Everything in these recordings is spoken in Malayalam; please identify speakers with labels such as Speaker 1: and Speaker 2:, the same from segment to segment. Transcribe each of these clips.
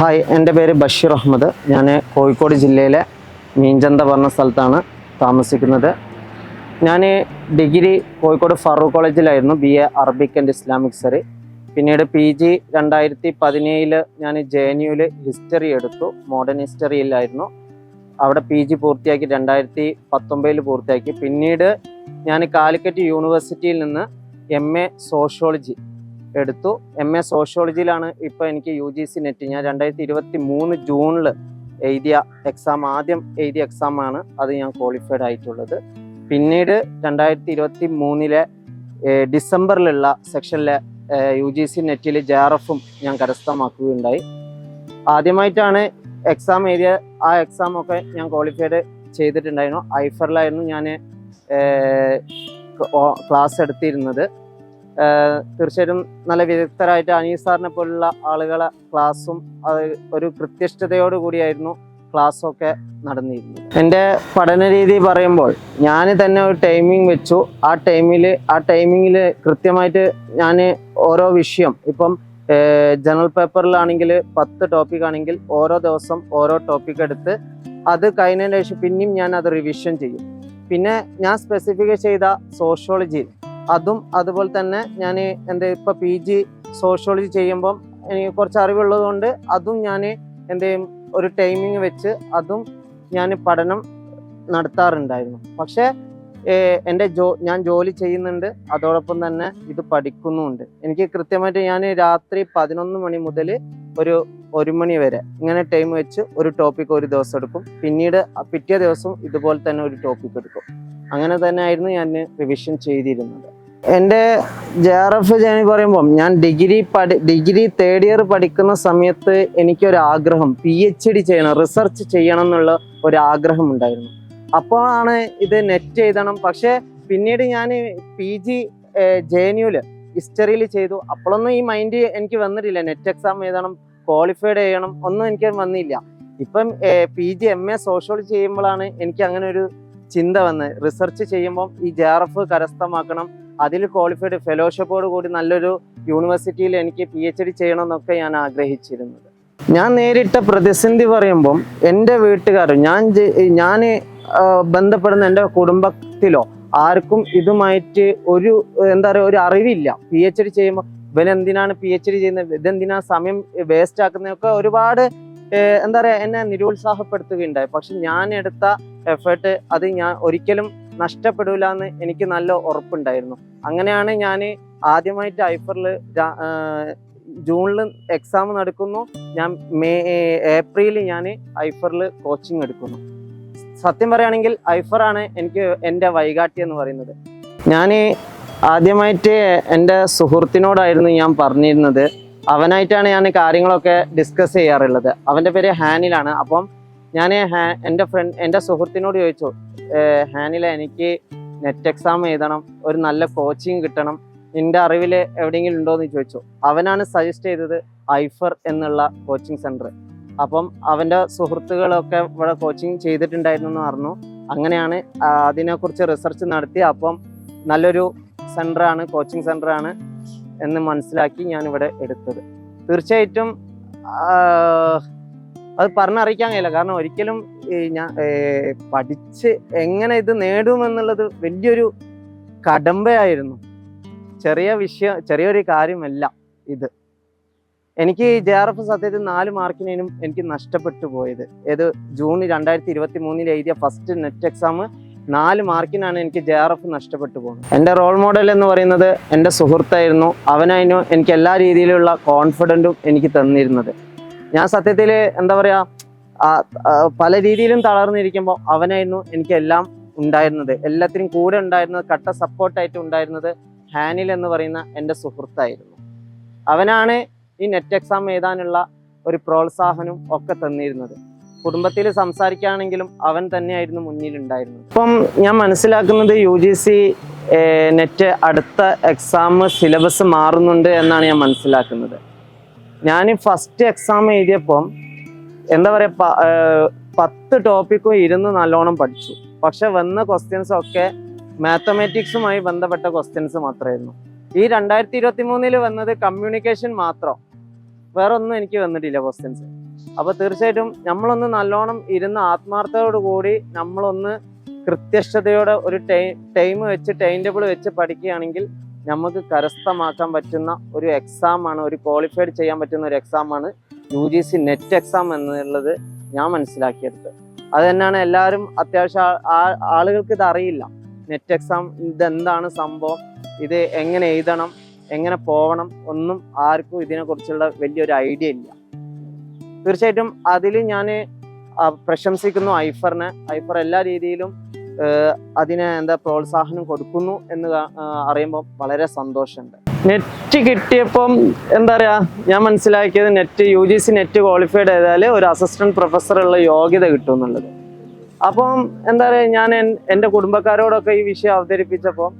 Speaker 1: ഹായ് എന്റെ പേര് ബഷീർ അഹമ്മദ്. ഞാൻ കോഴിക്കോട് ജില്ലയിലെ മീഞ്ചന്ത പറഞ്ഞ സ്ഥലത്താണ് താമസിക്കുന്നത്. ഞാൻ degree Kozhikode Farook കോളേജിലായിരുന്നു B A Arabic and Islamic study പിന്നീട് പി ജി രണ്ടായിരത്തി പതിനേഴിൽ ഞാൻ ജെ എൻ യുവിൽ ഹിസ്റ്ററി എടുത്തു മോഡേൺ ഹിസ്റ്ററിയിലായിരുന്നു. അവിടെ പി ജി പൂർത്തിയാക്കി രണ്ടായിരത്തി പത്തൊമ്പതിൽ പൂർത്തിയാക്കി. പിന്നീട് ഞാൻ കാലിക്കറ്റ് യൂണിവേഴ്സിറ്റിയിൽ നിന്ന് എം എ സോഷ്യോളജി എടുത്തു. എം എ സോഷ്യോളജിയിലാണ് ഇപ്പോൾ എനിക്ക് യു ജി സി നെറ്റ് ഞാൻ രണ്ടായിരത്തി ഇരുപത്തി മൂന്ന് ജൂണിൽ എഴുതിയ എക്സാം ആദ്യം എഴുതിയ എക്സാമാണ് അത് ഞാൻ ക്വാളിഫൈഡ് ആയിട്ടുള്ളത്. പിന്നീട് രണ്ടായിരത്തി ഇരുപത്തി മൂന്നിലെ ഡിസംബറിലുള്ള സെക്ഷനിലെ യു ജി സി നെറ്റിൽ ജെ ആർ എഫും ഞാൻ കരസ്ഥമാക്കുകയുണ്ടായി. ആദ്യമായിട്ടാണ് എക്സാം എഴുതിയ ആ എക്സാം ഒക്കെ ഞാൻ ക്വാളിഫൈഡ് ചെയ്തിട്ടുണ്ടായിരുന്നു. ഐഫറിലായിരുന്നു ഞാൻ ക്ലാസ് എടുത്തിരുന്നത്. തീർച്ചയായിട്ടും നല്ല വിദഗ്ധരായിട്ട് അനീസ് സാറിനെ പോലുള്ള ആളുകളെ ക്ലാസ്സും അത് ഒരു കൃത്യനിഷ്ഠതയോട് കൂടിയായിരുന്നു ക്ലാസ്സൊക്കെ നടന്നിരുന്നത്. എന്റെ പഠന രീതി പറയുമ്പോൾ ഞാൻ തന്നെ ഒരു ടൈമിംഗ് വെച്ചു. ആ ടൈമിൽ ആ ടൈമിങ്ങിൽ കൃത്യമായിട്ട് ഞാൻ ഓരോ വിഷയം ഇപ്പം ജനറൽ പേപ്പറിലാണെങ്കിൽ പത്ത് ടോപ്പിക് ആണെങ്കിൽ ഓരോ ദിവസം ഓരോ ടോപ്പിക് എടുത്ത് അത് കഴിഞ്ഞതിന് ശേഷം പിന്നെയും ഞാൻ അത് റിവിഷൻ ചെയ്യും. പിന്നെ ഞാൻ സ്പെസിഫിക് ചെയ്ത സോഷ്യോളജി അതും അതുപോലെ തന്നെ ഞാൻ എന്റെ ഇപ്പം പി ജി സോഷ്യോളജി ചെയ്യുമ്പം എനിക്ക് കുറച്ച് അറിവുള്ളത് കൊണ്ട് അതും ഞാൻ എന്റെ ഒരു ടൈമിങ് വെച്ച് അതും ഞാൻ പഠനം നടത്താറുണ്ടായിരുന്നു. പക്ഷേ എന്റെ ജോ ഞാൻ ജോലി ചെയ്യുന്നുണ്ട്. അതോടൊപ്പം തന്നെ ഇത് പഠിക്കുന്നുമുണ്ട്. എനിക്ക് കൃത്യമായിട്ട് ഞാൻ രാത്രി പതിനൊന്ന് മണി മുതൽ ഒരു ഒരു മണി വരെ ഇങ്ങനെ ടൈം വെച്ച് ഒരു ടോപ്പിക് ഒരു ദിവസം എടുക്കും. പിന്നീട് പിറ്റേ ദിവസം ഇതുപോലെ തന്നെ ഒരു ടോപ്പിക് എടുക്കും. അങ്ങനെ തന്നെ ആയിരുന്നു ഞാൻ റിവിഷൻ ചെയ്തിരുന്നത്. എന്റെ ജെ ആർ എഫ് ഞാൻ പറയുമ്പം ഞാൻ ഡിഗ്രി പഠി ഡിഗ്രി തേർഡ് ഇയർ പഠിക്കുന്ന സമയത്ത് എനിക്കൊരു ആഗ്രഹം പി എച്ച് ഡി ചെയ്യണം റിസർച്ച് ചെയ്യണം എന്നുള്ള ഒരു ആഗ്രഹം ഉണ്ടായിരുന്നു. അപ്പോഴാണ് ഇത് നെറ്റ് എഴുതണം പക്ഷേ പിന്നീട് ഞാൻ പി ജി ജെ എൻ ഹിസ്റ്ററിയിൽ ചെയ്തു. അപ്പോഴൊന്നും ഈ മൈൻഡ് എനിക്ക് വന്നിട്ടില്ല. നെറ്റ് എക്സാം എഴുതണം ക്വാളിഫൈഡ് ചെയ്യണം ഒന്നും എനിക്ക് വന്നില്ല. ഇപ്പം P G M A sociology ചെയ്യുമ്പോഴാണ് എനിക്ക് അങ്ങനെ ഒരു ചിന്ത വന്ന് റിസർച്ച് ചെയ്യുമ്പോൾ ഈ ജെ ആർ എഫ് കരസ്ഥമാക്കണം. അതിൽ ക്വാളിഫൈഡ് ഫെലോഷിപ്പോട് കൂടി നല്ലൊരു യൂണിവേഴ്സിറ്റിയിൽ എനിക്ക് പി എച്ച് ഡി ചെയ്യണം എന്നൊക്കെ ഞാൻ ആഗ്രഹിച്ചിരുന്നത്. ഞാൻ നേരിട്ട പ്രതിസന്ധി പറയുമ്പം എന്റെ വീട്ടുകാരും ഞാൻ ഞാൻ ബന്ധപ്പെടുന്ന എന്റെ കുടുംബത്തിലോ ആർക്കും ഇതുമായിട്ട് ഒരു എന്താ പറയുക ഒരു അറിവില്ല. പി എച്ച് ഡി ചെയ്യുമ്പോൾ ഇവനെന്തിനാണ് പി എച്ച് ഡി ചെയ്യുന്നത്? ഇതെന്തിനാണ് സമയം വേസ്റ്റ് ആക്കുന്നതൊക്കെ ഒരുപാട് എന്താ പറയുക എന്നെ നിരുത്സാഹപ്പെടുത്തുകയുണ്ടായി. പക്ഷെ ഞാൻ എടുത്ത എഫേർട്ട് അത് ഞാൻ ഒരിക്കലും നഷ്ടപ്പെടില്ല എന്ന് എനിക്ക് നല്ല ഉറപ്പുണ്ടായിരുന്നു. അങ്ങനെയാണ് ഞാൻ ആദ്യമായിട്ട് ഐഫറിൽ ജൂണിൽ എക്സാം നടക്കുന്നു. ഞാൻ മേ ഏപ്രിലിൽ ഞാൻ ഐഫറിൽ കോച്ചിങ് എടുക്കുന്നു. സത്യം പറയുകയാണെങ്കിൽ ഐഫറാണ് എനിക്ക് എന്റെ വൈകാട്ടി എന്ന് പറയുന്നത്. ഞാൻ ആദ്യമായിട്ട് എന്റെ സുഹൃത്തിനോടായിരുന്നു ഞാൻ പറഞ്ഞിരുന്നത്. അവനായിട്ടാണ് ഞാൻ കാര്യങ്ങളൊക്കെ ഡിസ്കസ് ചെയ്യാറുള്ളത്. അവന്റെ പേര് ഹാനിലാണ്. അപ്പം ഞാൻ എന്റെ ഫ്രണ്ട് എന്റെ സുഹൃത്തിനോട് ചോദിച്ചു "ഏഹ് ഹാനില എനിക്ക് നെറ്റ് എക്സാം എഴുതണം ഒരു നല്ല കോച്ചിങ് കിട്ടണം നിന്റെ അറിവിൽ എവിടെയെങ്കിലും ഉണ്ടോ എന്ന് ചോദിച്ചു. അവനാണ് സജസ്റ്റ് ചെയ്തത് ഐഫർ എന്നുള്ള കോച്ചിങ് സെന്റർ അപ്പം അവന്റെ സുഹൃത്തുക്കളൊക്കെ ഇവിടെ കോച്ചിങ് ചെയ്തിട്ടുണ്ടായിരുന്നു എന്ന് പറഞ്ഞു. അങ്ങനെയാണ് അതിനെക്കുറിച്ച് റിസർച്ച് നടത്തി. അപ്പം നല്ലൊരു സെന്ററാണ് കോച്ചിങ് സെന്ററാണ് എന്ന് മനസ്സിലാക്കി ഞാൻ ഇവിടെ എടുത്തത്. തീർച്ചയായിട്ടും അത് പറഞ്ഞറിയിക്കാൻ കഴിയില്ല. കാരണം ഒരിക്കലും ഞാൻ പഠിച്ച് എങ്ങനെ ഇത് നേടുമെന്നുള്ളത് വലിയൊരു കടമ്പയായിരുന്നു. ചെറിയ വിഷയം ചെറിയൊരു കാര്യമല്ല ഇത്. എനിക്ക് ജെ ആർ എഫ് സത്യത്തിൽ നാല് മാർക്കിനും എനിക്ക് നഷ്ടപ്പെട്ടു പോയത്. ഏത് ജൂൺ രണ്ടായിരത്തി ഇരുപത്തി മൂന്നിൽ എഴുതിയ ഫസ്റ്റ് നെറ്റ് എക്സാം നാല് മാർക്കിനാണ് എനിക്ക് ജെ ആർ എഫ് നഷ്ടപ്പെട്ടു പോകുന്നത് എന്റെ റോൾ മോഡൽ എന്ന് പറയുന്നത് എന്റെ സുഹൃത്തായിരുന്നു. അവനായിരുന്നു എനിക്ക് എല്ലാ രീതിയിലുള്ള കോൺഫിഡന്റും എനിക്ക് തന്നിരുന്നത്. ഞാൻ സത്യത്തിൽ എന്താ പറയുക പല രീതിയിലും തളർന്നിരിക്കുമ്പോൾ അവനായിരുന്നു എനിക്ക് എല്ലാം ഉണ്ടായിരുന്നത്. എല്ലാത്തിനും കൂടെ ഉണ്ടായിരുന്നത് കട്ട സപ്പോർട്ടായിട്ട് ഉണ്ടായിരുന്നത് ഹാനിൽ എന്ന് പറയുന്ന എന്റെ സുഹൃത്തായിരുന്നു. അവനാണ് ഈ നെറ്റ് എക്സാം എഴുതാനുള്ള ഒരു പ്രോത്സാഹനം ഒക്കെ തന്നിരുന്നത്. കുടുംബത്തിൽ സംസാരിക്കുകയാണെങ്കിലും അവൻ തന്നെയായിരുന്നു മുന്നിലുണ്ടായിരുന്നത്. ഇപ്പം ഞാൻ മനസ്സിലാക്കുന്നത് യു ജി സി നെറ്റ് അടുത്ത എക്സാം സിലബസ് മാറുന്നുണ്ട് എന്നാണ് ഞാൻ മനസ്സിലാക്കുന്നത്. ഞാൻ ഫസ്റ്റ് എക്സാം എഴുതിയപ്പം എന്താ പറയുക പത്ത് ടോപ്പിക്കും ഇരുന്ന് നല്ലോണം പഠിച്ചു. പക്ഷെ വന്ന ക്വസ്റ്റ്യൻസ് ഒക്കെ മാത്തമാറ്റിക്സുമായി ബന്ധപ്പെട്ട ക്വസ്റ്റ്യൻസ് മാത്രമായിരുന്നു ഈ രണ്ടായിരത്തി ഇരുപത്തി മൂന്നിൽ വന്നത് കമ്മ്യൂണിക്കേഷൻ മാത്രം. വേറെ ഒന്നും എനിക്ക് വന്നിട്ടില്ല ക്വസ്റ്റ്യൻസ് അപ്പോൾ തീർച്ചയായിട്ടും നമ്മളൊന്ന് നല്ലോണം ഇരുന്ന് ആത്മാർത്ഥതയോടുകൂടി നമ്മളൊന്ന് കൃത്യസ്ഥതയോടെ ഒരു ടൈം വെച്ച് ടൈം ടേബിൾ വെച്ച് പഠിക്കുകയാണെങ്കിൽ നമുക്ക് കരസ്ഥമാക്കാൻ പറ്റുന്ന ഒരു എക്സാം ആണ് ഒരു ക്വാളിഫൈഡ് ചെയ്യാൻ പറ്റുന്ന ഒരു എക്സാം ആണ് U G C net exam എന്നുള്ളത് ഞാൻ മനസ്സിലാക്കിയെടുത്തത് അത് തന്നെയാണ് എല്ലാവരും അത്യാവശ്യം ആളുകൾക്ക് ഇത് അറിയില്ല. നെറ്റ് എക്സാം ഇതെന്താണ് സംഭവം? ഇത് എങ്ങനെ എഴുതണം? എങ്ങനെ പോകണം ഒന്നും ആർക്കും ഇതിനെക്കുറിച്ചുള്ള വലിയൊരു ഐഡിയ ഇല്ല. തീർച്ചയായിട്ടും അതിൽ ഞാൻ പ്രശംസിക്കുന്നു ഐഫറിനെ. ഐഫർ എല്ലാ രീതിയിലും അതിന് എന്താ പ്രോത്സാഹനം കൊടുക്കുന്നു എന്ന് അറിയുമ്പോൾ വളരെ സന്തോഷമുണ്ട്. നെറ്റ് കിട്ടിയപ്പം എന്താ പറയുക ഞാൻ മനസ്സിലാക്കിയത് net U G C net qualified ചെയ്താൽ ഒരു അസിസ്റ്റന്റ് പ്രൊഫസറുള്ള യോഗ്യത കിട്ടും എന്നുള്ളത് അപ്പം എന്താ പറയുക ഞാൻ എന്റെ കുടുംബക്കാരോടൊക്കെ ഈ വിഷയം അവതരിപ്പിച്ചപ്പോൾ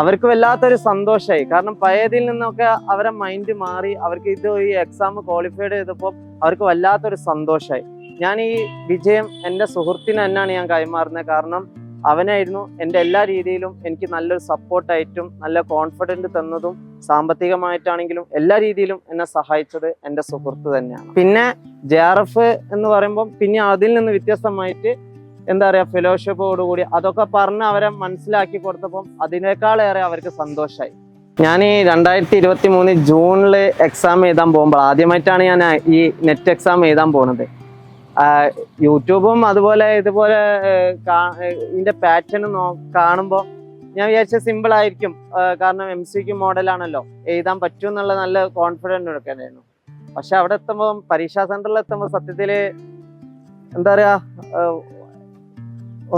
Speaker 1: അവർക്ക് വല്ലാത്തൊരു സന്തോഷമായി കാരണം പഴയതിൽ നിന്നൊക്കെ അവരെ മൈൻഡ് മാറി അവർക്ക് ഇത് ഈ എക്സാം ക്വാളിഫൈഡ് ചെയ്തപ്പോൾ അവർക്ക് വല്ലാത്തൊരു സന്തോഷമായി ഞാൻ ഈ വിജയം എന്റെ സുഹൃത്തിന് തന്നെയാണ് ഞാൻ കൈമാറുന്നത്. കാരണം അവനായിരുന്നു എന്റെ എല്ലാ രീതിയിലും എനിക്ക് നല്ലൊരു സപ്പോർട്ടായിട്ടും നല്ല കോൺഫിഡന്റ് തന്നതും സാമ്പത്തികമായിട്ടാണെങ്കിലും എല്ലാ രീതിയിലും എന്നെ സഹായിച്ചത് എന്റെ സുഹൃത്ത് തന്നെയാണ്. പിന്നെ ജെ ആർ എഫ് എന്ന് പറയുമ്പം പിന്നെ അതിൽ നിന്ന് വ്യത്യസ്തമായിട്ട് എന്താ പറയുക ഫെലോഷിപ്പോടുകൂടി അതൊക്കെ പറഞ്ഞ് അവരെ മനസ്സിലാക്കി കൊടുത്തപ്പം അതിനേക്കാളേറെ അവർക്ക് സന്തോഷമായി ഞാൻ ഈ രണ്ടായിരത്തി ഇരുപത്തി മൂന്ന് ജൂണിൽ എക്സാം എഴുതാൻ പോകുമ്പോൾ ആദ്യമായിട്ടാണ് ഞാൻ ഈ നെറ്റ് എക്സാം എഴുതാൻ പോണത്. യൂട്യൂബും അതുപോലെ ഇതുപോലെ ഇതിന്റെ പാറ്റേൺ കാണുമ്പോൾ ഞാൻ വിചാരിച്ച സിമ്പിൾ ആയിരിക്കും. കാരണം എം ക്യു മോഡലാണല്ലോ എഴുതാൻ പറ്റും എന്നുള്ള നല്ല കോൺഫിഡന്റ് എടുക്കാനായിരുന്നു പക്ഷെ അവിടെ എത്തുമ്പോൾ പരീക്ഷാ സെന്ററിൽ എത്തുമ്പോൾ സത്യത്തിൽ എന്താ പറയാ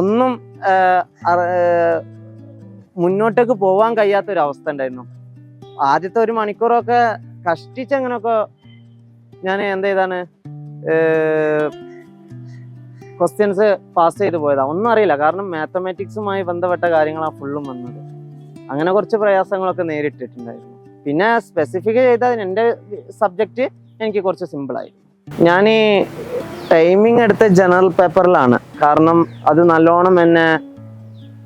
Speaker 1: ഒന്നും മുന്നോട്ടേക്ക് പോവാൻ കഴിയാത്ത ഒരു അവസ്ഥ ഉണ്ടായിരുന്നു. ആദ്യത്തെ ഒരു മണിക്കൂറൊക്കെ കഷ്ടിച്ച് അങ്ങനെയൊക്കെ ഞാൻ എന്ത് ചെയ്താണ് ക്വസ്റ്റ്യൻസ് പാസ് ചെയ്ത് പോയതാ. ഒന്നും അറിയില്ല. കാരണം മാത്തമാറ്റിക്സുമായി ബന്ധപ്പെട്ട കാര്യങ്ങളാണ് ഫുള്ളും വന്നത്. അങ്ങനെ കുറച്ച് പ്രയാസങ്ങളൊക്കെ നേരിട്ടിട്ടുണ്ടായിരുന്നു. പിന്നെ സ്പെസിഫിക് ചെയ്ത എന്റെ സബ്ജക്റ്റ് എനിക്ക് കുറച്ച് സിമ്പിളായി ഞാൻ ടൈമിംഗ് എടുത്ത ജനറൽ പേപ്പറിലാണ് കാരണം അത് നല്ലോണം എന്നെ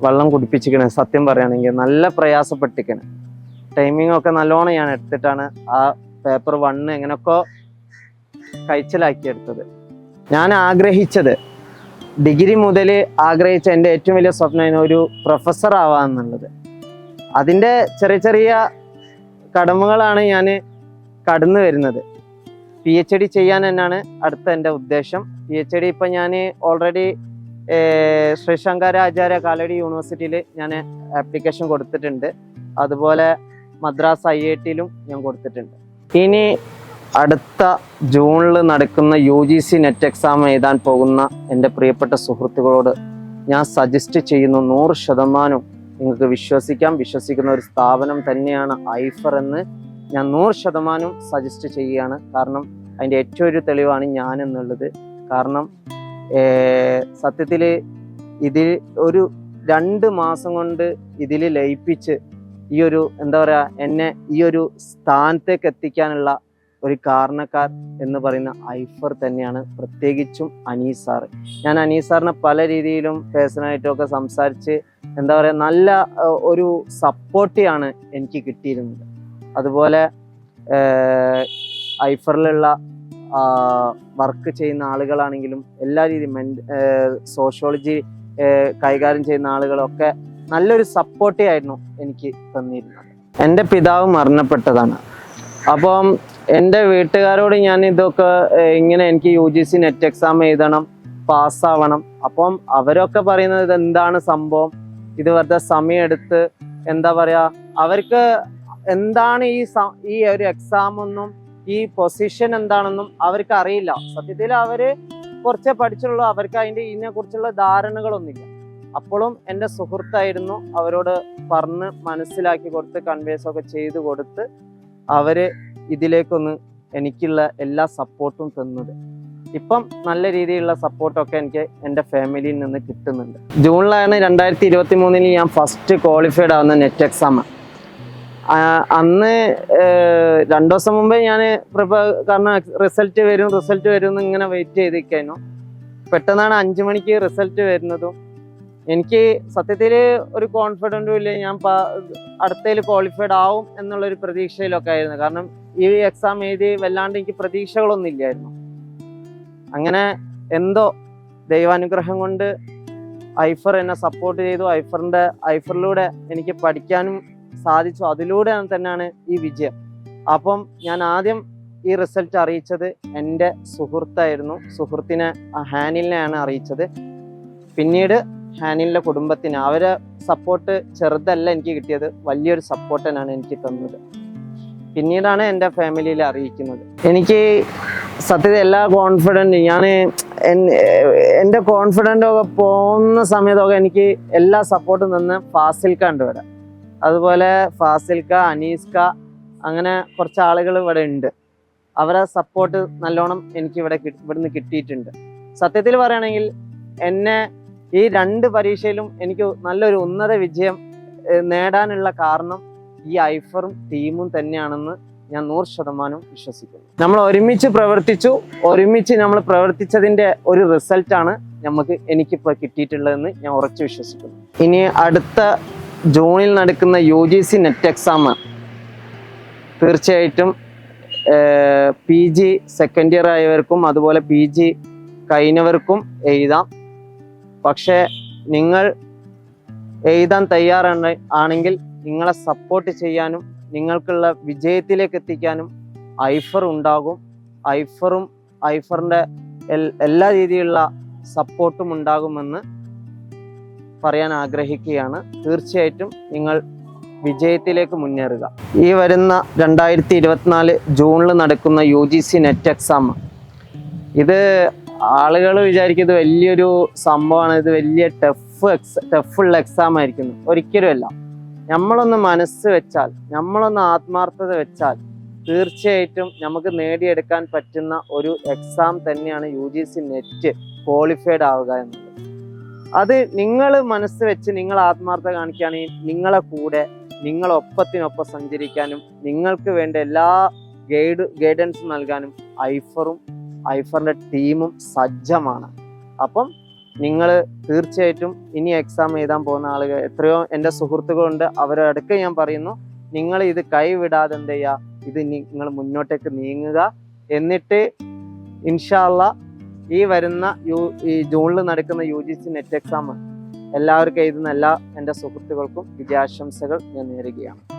Speaker 1: വെള്ളം കുടിപ്പിച്ചിക്കണേ. സത്യം പറയുകയാണെങ്കിൽ നല്ല പ്രയാസപ്പെട്ടിക്കണേ. ടൈമിംഗ് ഒക്കെ നല്ലോണം ഞാൻ എടുത്തിട്ടാണ് ആ പേപ്പർ വണ്ണ് എങ്ങനെയൊക്കെ കഴിച്ചിലാക്കിയെടുത്തത് ഞാൻ ആഗ്രഹിച്ചത് ഡിഗ്രി മുതൽ ആഗ്രഹിച്ച എന്റെ ഏറ്റവും വലിയ സ്വപ്നം ഒരു പ്രൊഫസർ ആവാന്നുള്ളത് അതിന്റെ ചെറിയ ചെറിയ കടമകളാണ് ഞാൻ കടന്നു വരുന്നത്. പി എച്ച് ഡി ചെയ്യാൻ തന്നെയാണ് അടുത്ത എന്റെ ഉദ്ദേശം. പി എച്ച് ഡി ഇപ്പം ഞാൻ ഓൾറെഡി ശ്രീ ശങ്കരാചാര്യ കാലടി യൂണിവേഴ്സിറ്റിയിൽ ഞാൻ ആപ്ലിക്കേഷൻ കൊടുത്തിട്ടുണ്ട്. അതുപോലെ മദ്രാസ് ഐ ഐ ടിയിലും ഞാൻ കൊടുത്തിട്ടുണ്ട്. ഇനി അടുത്ത ജൂണിൽ നടക്കുന്ന U G C net exam എഴുതാൻ പോകുന്ന എന്റെ പ്രിയപ്പെട്ട സുഹൃത്തുക്കളോട് ഞാൻ സജസ്റ്റ് ചെയ്യുന്നു നൂറ് ശതമാനം നിങ്ങൾക്ക് വിശ്വസിക്കാം. വിശ്വസിക്കുന്ന ഒരു സ്ഥാപനം തന്നെയാണ് ഐഫർ എന്ന് ഞാൻ നൂറ് ശതമാനം സജസ്റ്റ് ചെയ്യുകയാണ്. കാരണം അതിന്റെ ഏറ്റവും ഒരു തെളിവാണ് ഞാൻ എന്നുള്ളത്. കാരണം സത്യത്തിൽ ഇതിൽ ഒരു രണ്ട് മാസം കൊണ്ട് ഇതിൽ ലയിപ്പിച്ച് ഈ ഒരു എന്താ പറയുക എന്നെ ഈ ഒരു സ്ഥാനത്തേക്ക് എത്തിക്കാനുള്ള ഒരു കാരണക്കാർ എന്ന് പറയുന്ന ഐഫർ തന്നെയാണ് പ്രത്യേകിച്ചും അനീസ് സാറ്. ഞാൻ അനീസ് സാറിനെ പല രീതിയിലും പേഴ്സണലായിട്ടും ഒക്കെ സംസാരിച്ച് എന്താ പറയുക നല്ല ഒരു സപ്പോർട്ടിയാണ് എനിക്ക് കിട്ടിയിരുന്നത്. അതുപോലെ ഐഫറിലുള്ള വർക്ക് ചെയ്യുന്ന ആളുകളാണെങ്കിലും എല്ലാ രീതിയും സോഷ്യോളജി കൈകാര്യം ചെയ്യുന്ന ആളുകളൊക്കെ നല്ലൊരു സപ്പോർട്ടീവ് ആയിരുന്നു എനിക്ക് തന്നിരുന്നത്. എന്റെ പിതാവ് മരണപ്പെട്ടതാണ്. അപ്പം എന്റെ വീട്ടുകാരോട് ഞാൻ ഇതൊക്കെ ഇങ്ങനെ എനിക്ക് U G C net exam എഴുതണം പാസ്സാവണം. അപ്പം അവരൊക്കെ പറയുന്നത് ഇത് എന്താണ് സംഭവം? ഇത് വെറുതെ സമയമെടുത്ത് എന്താ പറയുക അവർക്ക് എന്താണ് ഈ ഈ ഒരു എക്സാം ഒന്നും ഈ പൊസിഷൻ എന്താണെന്നും അവർക്ക് അറിയില്ല. സത്യത്തിൽ അവർ കുറച്ചേ പഠിച്ചുള്ളൂ അവർക്ക് അതിന്റെ ഇതിനെ കുറിച്ചുള്ള ധാരണകളൊന്നുമില്ല. അപ്പോഴും എന്റെ സുഹൃത്തായിരുന്നു അവരോട് പറഞ്ഞ് മനസ്സിലാക്കി കൊടുത്ത് കൺവേഴ്സ് ഒക്കെ ചെയ്ത് കൊടുത്ത് അവർ ഇതിലേക്കൊന്ന് എനിക്കുള്ള എല്ലാ സപ്പോർട്ടും തന്നത്. ഇപ്പം നല്ല രീതിയിലുള്ള സപ്പോർട്ടൊക്കെ എനിക്ക് എന്റെ ഫാമിലിയിൽ നിന്ന് കിട്ടുന്നുണ്ട്. ജൂണിലാണ് രണ്ടായിരത്തി ഇരുപത്തി മൂന്നിൽ ഞാൻ ഫസ്റ്റ് ക്വാളിഫൈഡ് ആവുന്ന നെറ്റ് എക്സാം അന്ന് രണ്ടു ദിവസം മുമ്പേ ഞാൻ പ്രിപ്പയർ കാരണം റിസൾട്ട് വരും റിസൾട്ട് വരും എന്ന് ഇങ്ങനെ വെയിറ്റ് ചെയ്തിരിക്കായിരുന്നു. പെട്ടെന്നാണ് അഞ്ചു മണിക്ക് റിസൾട്ട് വരുന്നതും എനിക്ക് സത്യത്തിൽ ഒരു കോൺഫിഡന്റും ഇല്ല. ഞാൻ അടുത്തതിൽ ക്വാളിഫൈഡ് ആവും എന്നുള്ളൊരു പ്രതീക്ഷയിലൊക്കെ ആയിരുന്നു. കാരണം ഈ എക്സാം എഴുതി വല്ലാണ്ട് എനിക്ക് പ്രതീക്ഷകളൊന്നും ഇല്ലായിരുന്നു. അങ്ങനെ എന്തോ ദൈവാനുഗ്രഹം കൊണ്ട് ഐഫർ എന്നെ സപ്പോർട്ട് ചെയ്തു. ഐഫറിന്റെ ഐഫറിലൂടെ എനിക്ക് പഠിക്കാനും സാധിച്ചു. അതിലൂടെ തന്നെയാണ് ഈ വിജയം. അപ്പം ഞാൻ ആദ്യം ഈ റിസൾട്ട് അറിയിച്ചത് എന്റെ സുഹൃത്തായിരുന്നു. സുഹൃത്തിനെ ഹാനിലിനെയാണ് അറിയിച്ചത്. പിന്നീട് ഹാനിലിന്റെ കുടുംബത്തിന് അവരെ സപ്പോർട്ട് ചെറുതല്ല എനിക്ക് കിട്ടിയത്. വലിയൊരു സപ്പോർട്ട് തന്നെയാണ് എനിക്ക് തന്നത്. പിന്നീടാണ് എന്റെ ഫാമിലിയിൽ അറിയിക്കുന്നത്. എനിക്ക് സത്യത്തിൽ എല്ലാ കോൺഫിഡന്റ് ഞാൻ എന്റെ കോൺഫിഡന്റ് ഒക്കെ പോകുന്ന സമയത്തൊക്കെ എനിക്ക് എല്ലാ സപ്പോർട്ടും നിന്ന് ഫാസിൽക്ക ഉണ്ട് ഇവിടെ. അതുപോലെ ഫാസിൽക്ക അനീസ്ക അങ്ങനെ കുറച്ച് ആളുകൾ ഇവിടെ ഉണ്ട്. അവരെ സപ്പോർട്ട് നല്ലോണം എനിക്ക് ഇവിടെ ഇവിടുന്ന് കിട്ടിയിട്ടുണ്ട്. സത്യത്തിൽ പറയുകയാണെങ്കിൽ എന്നെ ഈ രണ്ട് പരീക്ഷയിലും എനിക്ക് നല്ലൊരു ഉന്നത വിജയം നേടാനുള്ള കാരണം ഈ ഐഫറും ടീമും തന്നെയാണെന്ന് ഞാൻ നൂറ് ശതമാനം വിശ്വസിക്കുന്നു. നമ്മൾ ഒരുമിച്ച് പ്രവർത്തിച്ചു. ഒരുമിച്ച് നമ്മൾ പ്രവർത്തിച്ചതിന്റെ ഒരു റിസൾട്ടാണ് നമുക്ക് എനിക്കിപ്പോൾ കിട്ടിയിട്ടുള്ളതെന്ന് ഞാൻ ഉറച്ചു വിശ്വസിക്കുന്നു. ഇനി അടുത്ത ജൂണിൽ നടക്കുന്ന U G C net exam തീർച്ചയായിട്ടും പി ജി സെക്കൻഡ് ഇയർ ആയവർക്കും അതുപോലെ പി ജി കഴിഞ്ഞവർക്കും എഴുതാം. പക്ഷേ നിങ്ങൾ എഴുതാൻ തയ്യാറാണ് ആണെങ്കിൽ നിങ്ങളെ സപ്പോർട്ട് ചെയ്യാനും നിങ്ങൾക്കുള്ള വിജയത്തിലേക്ക് എത്തിക്കാനും ഐഫർ ഉണ്ടാകും. ഐഫറും ഐഫറിന്റെ എല്ലാ രീതിയിലുള്ള സപ്പോർട്ടും ഉണ്ടാകുമെന്ന് പറയാൻ ആഗ്രഹിക്കുകയാണ്. തീർച്ചയായിട്ടും നിങ്ങൾ വിജയത്തിലേക്ക് മുന്നേറുക. ഈ വരുന്ന രണ്ടായിരത്തി ഇരുപത്തിനാല് ജൂണിൽ നടക്കുന്ന U G C net exam. ഇത് ആളുകൾ വിചാരിക്കുന്നത് വലിയൊരു സംഭവമാണ്. ഇത് വലിയ ടഫ് എക്സ് ടഫുള്ള എക്സാം ആയിരിക്കുന്നു. ഒരിക്കലുമല്ല നമ്മളൊന്ന് മനസ്സ് വെച്ചാൽ നമ്മളൊന്ന് ആത്മാർത്ഥത വെച്ചാൽ തീർച്ചയായിട്ടും നമുക്ക് നേടിയെടുക്കാൻ പറ്റുന്ന ഒരു എക്സാം തന്നെയാണ് U G C NET qualified ആവുക എന്നുള്ളത്. അത് നിങ്ങൾ മനസ്സ് വെച്ച് നിങ്ങൾ ആത്മാർത്ഥത കാണിക്കുകയാണെങ്കിൽ നിങ്ങളെ കൂടെ നിങ്ങളൊപ്പത്തിനൊപ്പം സഞ്ചരിക്കാനും നിങ്ങൾക്ക് വേണ്ട എല്ലാ ഗൈഡ് ഗൈഡൻസ് നൽകാനും ഐഫറും ഐഫറിന്റെ ടീമും സജ്ജമാണ്. അപ്പം നിങ്ങൾ തീർച്ചയായിട്ടും ഇനി എക്സാം എഴുതാൻ പോകുന്ന ആളുകൾ എത്രയോ എന്റെ സുഹൃത്തുക്കളുണ്ട്. അവരുടെ അടുക്ക് ഞാൻ പറയുന്നു നിങ്ങൾ ഇത് കൈവിടാതെ എന്ത് ചെയ്യുക ഇത് നിങ്ങൾ മുന്നോട്ടേക്ക് നീങ്ങുക. എന്നിട്ട് ഇൻഷാല്ല ഈ വരുന്ന യു ഈ ജൂണിൽ നടക്കുന്ന U G C NET exam എല്ലാവർക്കും എഴുതുന്ന എല്ലാ എന്റെ സുഹൃത്തുക്കൾക്കും വിജയാശംസകൾ ഞാൻ നേരുകയാണ്.